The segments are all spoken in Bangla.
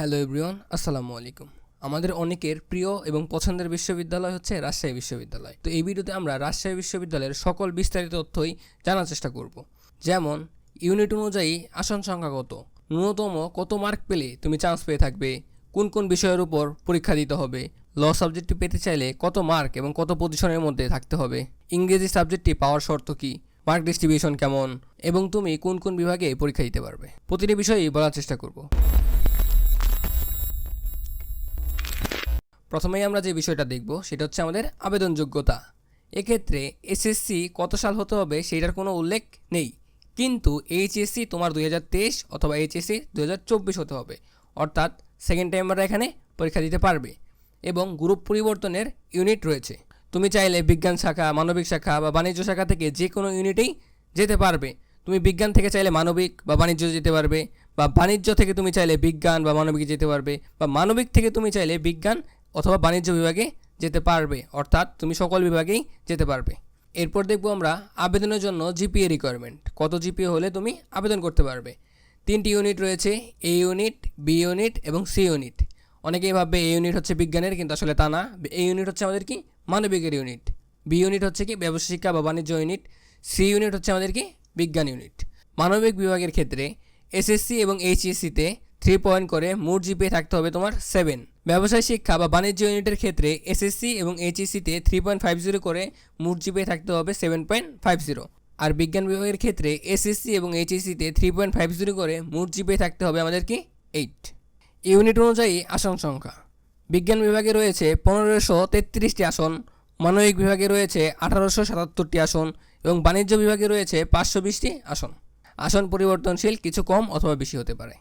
হ্যালো এভরিওয়ান, আসসালামু আলাইকুম। আমাদের অনেকের প্রিয় এবং পছন্দের বিশ্ববিদ্যালয় হচ্ছে রাজশাহী বিশ্ববিদ্যালয়। তো এই ভিডিওতে আমরা রাজশাহী বিশ্ববিদ্যালয়ের সকল বিস্তারিত তথ্যই জানার চেষ্টা করব। যেমন, ইউনিট অনুযায়ী আসন সংখ্যা কত? ন্যূনতম কত মার্ক পেলে তুমি চান্স পেয়ে থাকবে? কোন কোন বিষয়ের উপর পরীক্ষা দিতে হবে? ল সাবজেক্টটি পেতে চাইলে কত মার্ক এবং কত পজিশনের মধ্যে থাকতে হবে? ইংরেজি সাবজেক্টটি পাওয়ার শর্ত কী? মার্ক ডিস্ট্রিবিউশন কেমন? এবং তুমি কোন কোন বিভাগে পরীক্ষা দিতে পারবে? প্রতিটি বিষয়েই বলার চেষ্টা করব। প্রথমেই আমরা যে বিষয়টা দেখব, সেটা হচ্ছে আমাদের আবেদন যোগ্যতা এক্ষেত্রে এসএসসি কত সাল হতে হবে সেটার কোনো উল্লেখ নেই। কিন্তু এইচএসসি তোমার দুই হাজার তেইশ অথবা এইচএসসি দুই হাজার হতে হবে। অর্থাৎ সেকেন্ড টাইমাররা এখানে পরীক্ষা দিতে পারবে এবং গ্রুপ পরিবর্তনের ইউনিট রয়েছে। তুমি চাইলে বিজ্ঞান শাখা, মানবিক শাখা বা বাণিজ্য শাখা থেকে যে কোনো ইউনিটেই যেতে পারবে। তুমি বিজ্ঞান থেকে চাইলে মানবিক বা বাণিজ্য যেতে পারবে বা বাণিজ্য থেকে তুমি চাইলে বিজ্ঞান বা মানবিক যেতে পারবে বা মানবিক থেকে তুমি চাইলে বিজ্ঞান অথবা বাণিজ্য বিভাগে যেতে পারবে, অর্থাৎ তুমি সকল বিভাগেই যেতে পারবে। এরপর দেখব আমরা আবেদনের জন্য জিপিএ রিকোয়ারমেন্ট কত জিপিএ হলে তুমি আবেদন করতে পারবে? তিনটি ইউনিট রয়েছে এ ইউনিট বি ইউনিট এবং সি ইউনিট অনেকেই ভাববে এ ইউনিট হচ্ছে বিজ্ঞানের, কিন্তু আসলে তা না। এ ইউনিট হচ্ছে আমাদের কি? মানবিকের ইউনিট বি ইউনিট হচ্ছে কি? ব্যবসা, শিক্ষা বা বাণিজ্য ইউনিট সি ইউনিট হচ্ছে আমাদের কি? বিজ্ঞান ইউনিট মানবিক বিভাগের ক্ষেত্রে এসএসসি এবং এইচএসসিতে থ্রি পয়েন্ট করে মোট জিপিএ থাকতে হবে তোমার সেভেন ব্যবসায় শিক্ষা বা বাণিজ্য ইউনিটের ক্ষেত্রে এসএসসি এবং এইচএসসিতে থ্রি পয়েন্ট ফাইভ জিরো করে মোট জিপিএ থাকতে হবে সেভেন পয়েন্ট ফাইভ জিরো আর বিজ্ঞান বিভাগের ক্ষেত্রে এসএসসি এবং এইচএসসিতে থ্রি পয়েন্ট ফাইভ জিরো করে মোট জিপিএ থাকতে হবে আমাদের কি এইট ইউনিট অনুযায়ী আসন সংখ্যা। বিজ্ঞান বিভাগে রয়েছে পনেরোশো তেত্রিশটি আসন, মানবিক বিভাগে রয়েছে আঠারোশো সাতাত্তরটি আসন এবং বাণিজ্য বিভাগে রয়েছে পাঁচশো বিশটি আসন। আসন পরিবর্তনশীল কিছু কম অথবা বেশি হতে পারে।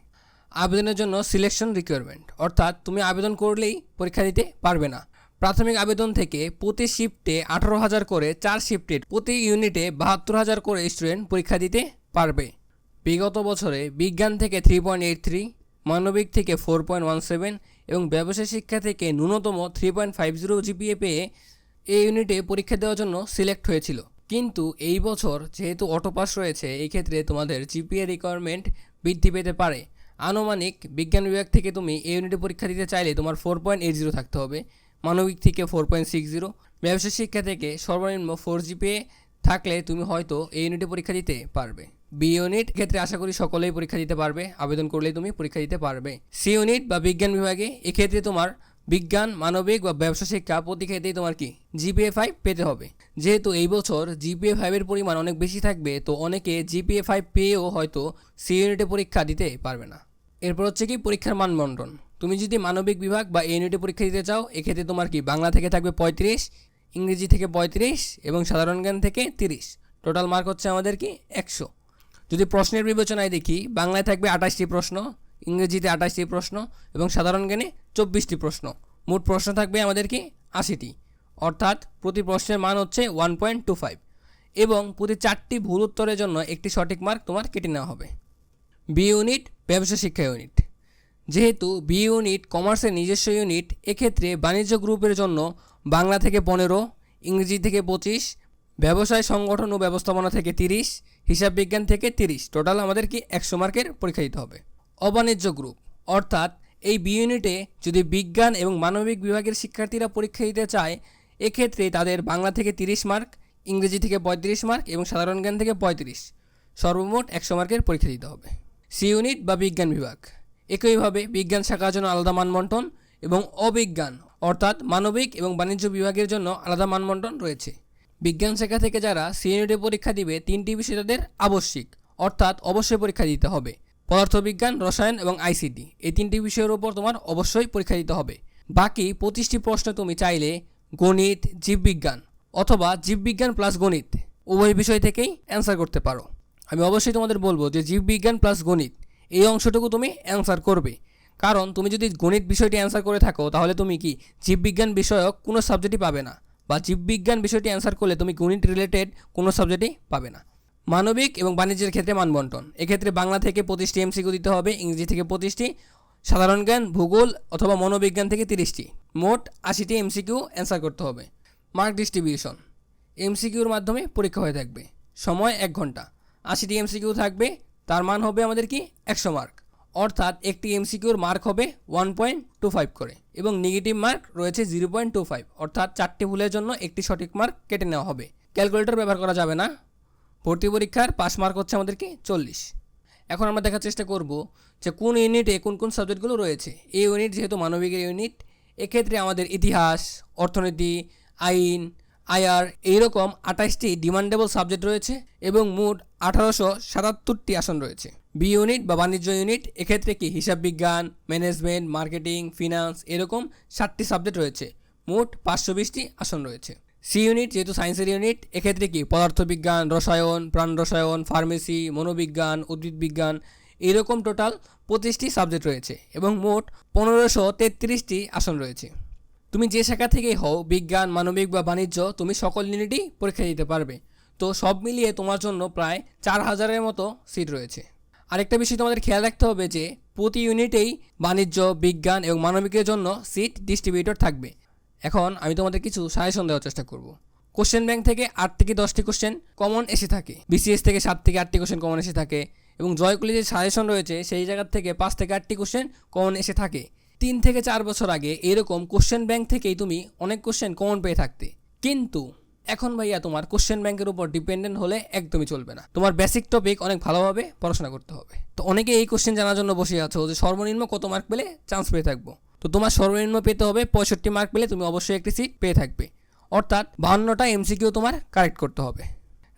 আবেদনের জন্য সিলেকশন রিকোয়ারমেন্ট অর্থাৎ তুমি আবেদন করলেই পরীক্ষা দিতে পারবে না। প্রাথমিক আবেদন থেকে প্রতি শিফটে আঠারো হাজার করে চার শিফটে প্রতি ইউনিটে বাহাত্তর হাজার করে স্টুডেন্ট পরীক্ষা দিতে পারবে। বিগত বছরে বিজ্ঞান থেকে থ্রি পয়েন্ট এইট থ্রি মানবিক থেকে ফোর পয়েন্ট ওয়ান সেভেন এবং ব্যবসায় শিক্ষা থেকে ন্যূনতম three point five zero GPA পেয়ে এই ইউনিটে পরীক্ষা দেওয়ার জন্য সিলেক্ট হয়েছিল। কিন্তু এই বছর যেহেতু অটোপাস রয়েছে, এই ক্ষেত্রে তোমাদের জিপিএ রিকোয়ারমেন্ট বৃদ্ধি পেতে পারে। আনুমানিক বিজ্ঞান বিভাগ থেকে তুমি এই ইউনিটে পরীক্ষা দিতে চাইলে তোমার ফোর পয়েন্ট এইট জিরো থাকতে হবে। মানবিক থেকে ফোর পয়েন্ট সিক্স জিরো ব্যবসায় শিক্ষা থেকে সর্বনিম্ন ফোর জিপিএ থাকলে তুমি হয়তো এই ইউনিটে পরীক্ষা দিতে পারবে। বি ইউনিট ক্ষেত্রে আশা করি সকলেই পরীক্ষা দিতে পারবে, আবেদন করলেই তুমি পরীক্ষা দিতে পারবে। সি ইউনিট বা বিজ্ঞান বিভাগে এক্ষেত্রে তোমার বিজ্ঞান, মানবিক বা ব্যবসা শিক্ষা প্রতি ক্ষেত্রেই তোমার কি জিপিএ ফাইভ পেতে হবে। যেহেতু এই বছর জিপিএ ফাইভের পরিমাণ অনেক বেশি থাকবে, তো অনেকে জিপিএ ফাইভ পেয়েও হয়তো সি ইউনিটে পরীক্ষা দিতে পারবে না। এরপর হচ্ছে কি পরীক্ষার মানবন্টন তুমি যদি মানবিক বিভাগ বা ইউনিটে পরীক্ষা দিতে চাও, এক্ষেত্রে তোমার কি বাংলা থেকে থাকবে পঁয়ত্রিশ, ইংরেজি থেকে পঁয়ত্রিশ এবং সাধারণ জ্ঞান থেকে তিরিশ। টোটাল মার্ক হচ্ছে আমাদের কি একশো। যদি প্রশ্নের বিবেচনায় দেখি, বাংলায় থাকবে আঠাশটি প্রশ্ন, ইংরেজিতে আঠাশটি প্রশ্ন এবং সাধারণ জ্ঞানে চব্বিশটি প্রশ্ন। মোট প্রশ্ন থাকবে আমাদের কি আশিটি। অর্থাৎ প্রতি প্রশ্নের মান হচ্ছে ওয়ান পয়েন্ট টু ফাইভ এবং প্রতি চারটি ভুল উত্তরের জন্য একটি সঠিক মার্ক তোমার কেটে নেওয়া হবে। বি ইউনিট ব্যবসা শিক্ষা ইউনিট যেহেতু বি ইউনিট কমার্সের নিজস্ব ইউনিট এক্ষেত্রে বাণিজ্য গ্রুপের জন্য বাংলা থেকে পনেরো, ইংরেজি থেকে পঁচিশ, ব্যবসায় সংগঠন ও ব্যবস্থাপনা থেকে তিরিশ, হিসাব বিজ্ঞান থেকে তিরিশ। টোটাল আমাদের কি একশো মার্কের পরীক্ষা দিতে হবে। অবাণিজ্য গ্রুপ অর্থাৎ এই বি ইউনিটে যদি বিজ্ঞান এবং মানবিক বিভাগের শিক্ষার্থীরা পরীক্ষা দিতে চায়, এক্ষেত্রে তাদের বাংলা থেকে তিরিশ মার্ক, ইংরেজি থেকে পঁয়ত্রিশ মার্ক এবং সাধারণ জ্ঞান থেকে পঁয়ত্রিশ। সর্বমোট একশো মার্কের পরীক্ষা দিতে হবে। সি ইউনিট বা বিজ্ঞান বিভাগ। একইভাবে বিজ্ঞান শাখার জন্য আলাদা মানবন্টন এবং অবিজ্ঞান, অর্থাৎ মানবিক এবং বাণিজ্য বিভাগের জন্য আলাদা মানবন্টন রয়েছে। বিজ্ঞান শাখা থেকে যারা সি ইউনিটে পরীক্ষা দিবে, তিনটি বিষয় তাদের আবশ্যিক, অর্থাৎ অবশ্যই পরীক্ষা দিতে হবে। পদার্থবিজ্ঞান, রসায়ন এবং আইসিটি, এই তিনটি বিষয়ের উপর তোমার অবশ্যই পরীক্ষা দিতে হবে। বাকি পঁচিশটি প্রশ্ন তুমি চাইলে গণিত, জীববিজ্ঞান অথবা জীববিজ্ঞান প্লাস গণিত, উভয় বিষয় থেকেই অ্যান্সার করতে পারো। আমি অবশ্যই তোমাদের বলব যে জীববিজ্ঞান প্লাস গণিত, এই অংশটুকু তুমি অ্যান্সার করবে। কারণ তুমি যদি গণিত বিষয়টি অ্যান্সার করে থাকো, তাহলে তুমি কি জীববিজ্ঞান বিষয়ক কোনো সাবজেক্টই পাবে না, বা জীববিজ্ঞান বিষয়টি অ্যান্সার করলে তুমি গণিত রিলেটেড কোনো সাবজেক্টই পাবে না। মানবিক এবং বাণিজ্যের ক্ষেত্রে মানবন্টন, এক্ষেত্রে বাংলা থেকে পঁচিশটি এমসিকিউ দিতে হবে, ইংরেজি থেকে পঁচিশটি, সাধারণ জ্ঞান, ভূগোল অথবা মনোবিজ্ঞান থেকে তিরিশটি, মোট আশিটি এমসিকিউ অ্যান্সার করতে হবে। মার্ক ডিস্ট্রিবিউশন এমসিকিউর মাধ্যমে পরীক্ষা হয়ে থাকবে। সময় এক ঘণ্টা। আশিটি এমসিকিউ থাকবে, তার মান হবে আমাদের কি একশো মার্ক অর্থাৎ একটি এমসিকিউর মার্ক হবে ওয়ান পয়েন্ট টু ফাইভ করে এবং নেগেটিভ মার্ক রয়েছে জিরো পয়েন্ট টু ফাইভ অর্থাৎ চারটি ভুলের জন্য একটি সঠিক মার্ক কেটে নেওয়া হবে। ক্যালকুলেটর ব্যবহার করা যাবে না। ভর্তি পরীক্ষার পাস মার্ক হচ্ছে আমাদেরকে চল্লিশ। এখন আমরা দেখার চেষ্টা করব যে কোন ইউনিটে কোন কোন সাবজেক্টগুলো রয়েছে। এই ইউনিট যেহেতু মানবিকের ইউনিট এক্ষেত্রে আমাদের ইতিহাস, অর্থনীতি, আইন আয়ার এইরকম আঠাশটি ডিমান্ডেবল সাবজেক্ট রয়েছে এবং মোট আঠারোশো সাতাত্তরটি আসন রয়েছে। বি ইউনিট বা বাণিজ্য ইউনিট, এক্ষেত্রে কি হিসাব বিজ্ঞান, ম্যানেজমেন্ট, মার্কেটিং, ফিনান্স এরকম ষাটটি সাবজেক্ট রয়েছে, মোট পাঁচশো বিশটি আসন রয়েছে। সি ইউনিট যেহেতু সায়েন্সের ইউনিট, এক্ষেত্রে কি পদার্থবিজ্ঞান, রসায়ন, প্রাণ রসায়ন, ফার্মেসি, মনোবিজ্ঞান, উদ্ভিদ বিজ্ঞান এরকম টোটাল পঁচিশটি সাবজেক্ট রয়েছে এবং মোট পনেরোশো তেত্রিশটি আসন রয়েছে। তুমি যে শাখা থেকেই হও, বিজ্ঞান, মানবিক বা বাণিজ্য, তুমি সকল ইউনিটই পরীক্ষা দিতে পারবে। তো সব মিলিয়ে তোমার জন্য প্রায় চার হাজারের মতো সিট রয়েছে। আরেকটা বিষয় তোমাদের খেয়াল রাখতে হবে যে, প্রতি ইউনিটেই বাণিজ্য, বিজ্ঞান এবং মানবিকের জন্য সিট ডিস্ট্রিবিউটর থাকবে। এখন আমি তোমাদের কিছু সাজেশন দেওয়ার চেষ্টা করব। কোশ্চেন ব্যাংক থেকে আট থেকে দশটি কোশ্চেন কমন এসে থাকে। বিসিএস থেকে সাত থেকে আটটি কোশ্চেন কমন এসে থাকে এবং জয়কুলি যে সাজেশন রয়েছে, সেই জায়গার থেকে পাঁচ থেকে আটটি কোশ্চেন কমন এসে থাকে। তিন থেকে চার বছর আগে এরকম কোশ্চেন ব্যাংক থেকেই তুমি অনেক কোশ্চেন কমন পেয়ে থাকতে। কিন্তু এখন ভাইয়া তোমার কোশ্চেন ব্যাংকের উপর ডিপেন্ডেন্ট হলে একদমই চলবে না। তোমার বেসিক টপিক অনেক ভালোভাবে পড়াশোনা করতে হবে। তো অনেকে এই কোশ্চেন জানার জন্য বসে আছো যে সর্বনিম্ন কত মার্ক পেলে চান্স পেয়ে থাকব? তো তোমার সর্বনিম্ন পেতে হবে পঁয়ষট্টি মার্ক পেলে তুমি অবশ্যই একটি সিট পেয়ে থাকবে। অর্থাৎ বাহান্নটা এমসিকিউ তোমার কারেক্ট করতে হবে।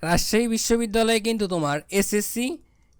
রাজশাহী বিশ্ববিদ্যালয়ে কিন্তু তোমার এসএসসি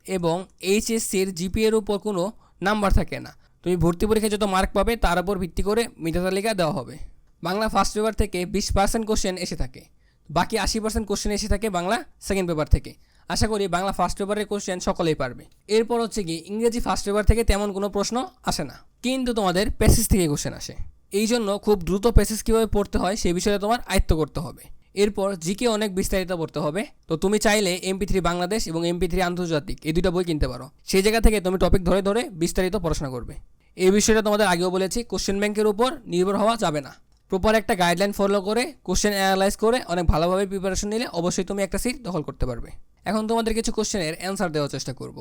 এবং এইচএসসির জিপিএর উপর কোনো নাম্বার থাকে না। তুমি ভর্তি পরীক্ষায় যত মার্ক পাবে, তার উপর ভিত্তি করে মেধা তালিকা দেওয়া হবে। বাংলা ফার্স্ট পেপার থেকে বিশ পার্সেন্ট কোশ্চেন এসে থাকে। বাকি আশি পার্সেন্ট কোশ্চেন এসে থাকে বাংলা সেকেন্ড পেপার থেকে। আশা করি বাংলা ফার্স্ট পেপারের কোশ্চেন সকলেই পারবে। এরপর হচ্ছে কি ইংরেজি ফার্স্ট পেপার থেকে তেমন কোনো প্রশ্ন আসে না। কিন্তু তোমাদের প্যাসেজ থেকে কোশ্চেন আসে। এই জন্য খুব দ্রুত প্যাসেজ কীভাবে পড়তে হয় সেই বিষয়ে তোমার আয়ত্ত করতে হবে। এরপর জিকে অনেক বিস্তারিত পড়তে হবে। তো তুমি চাইলে এমপি থ্রি বাংলাদেশ এবং এমপি থ্রি আন্তর্জাতিক এই দুটো বই কিনতে পারো। সেই জায়গা থেকে তুমি টপিক ধরে ধরে বিস্তারিত পড়াশোনা করবে। এই বিষয়টা তোমাদের আগেও বলেছি কোশ্চেন ব্যাংকের উপর নির্ভর হওয়া যাবে না। প্রপার একটা গাইডলাইন ফলো করে কোশ্চেন অ্যানালাইজ করে, অনেক ভালোভাবে প্রিপারেশন নিলে অবশ্যই তুমি একটা সিট দখল করতে পারবে। এখন তোমাদের কিছু কোশ্চেনের অ্যান্সার দেওয়ার চেষ্টা করব।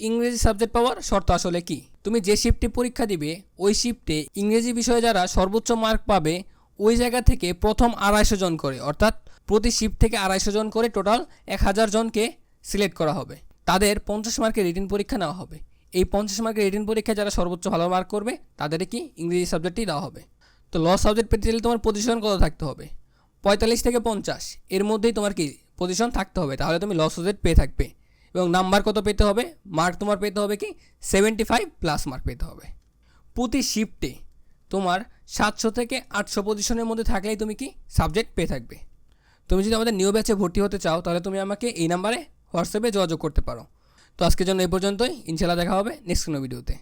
ইংরেজি সাবজেক্ট পাওয়ার শর্ত আসলে কি? তুমি যে শিফটে পরীক্ষা দিবে, ওই শিফটে ইংরেজি বিষয়ে যারা সর্বোচ্চ মার্ক পাবে ওই জায়গা থেকে প্রথম আড়াইশো জন করে, অর্থাৎ প্রতি শিফট থেকে আড়াইশো জন করে টোটাল এক হাজার জনকে সিলেক্ট করা হবে। তাদের পঞ্চাশ মার্কের রিটিন পরীক্ষা নেওয়া হবে। এই পঞ্চাশ মার্কের রিটিন পরীক্ষায় যারা সর্বোচ্চ ভালো মার্ক করবে তাদের কি ইংরেজি সাবজেক্টই দেওয়া হবে। তো ল সাবজেক্ট পেতে গেলে তোমার পজিশন কত থাকতে হবে? পঁয়তাল্লিশ থেকে পঞ্চাশ। এর মধ্যেই তোমার কি পজিশন থাকতে হবে, তাহলে তুমি ল সাবজেক্ট পেয়ে থাকবে। এবং নাম্বার কত পেতে হবে? মার্ক তোমার পেতে হবে কি? সেভেন্টি ফাইভ প্লাস মার্ক পেতে হবে। প্রতি শিফটে তোমার সাতশো থেকে আটশো পজিশনের মধ্যে থাকলেই তুমি কি সাবজেক্ট পেয়ে থাকবে। তুমি যদি আমাদের নিউ ব্যাচে ভর্তি হতে চাও, তাহলে তুমি আমাকে এই নাম্বারে হোয়াটসঅ্যাপে যোগাযোগ করতে পারো। তো আজকের জন্য এই পর্যন্তই। ইনশাল্লাহ দেখা হবে নেক্সট কোনো ভিডিওতে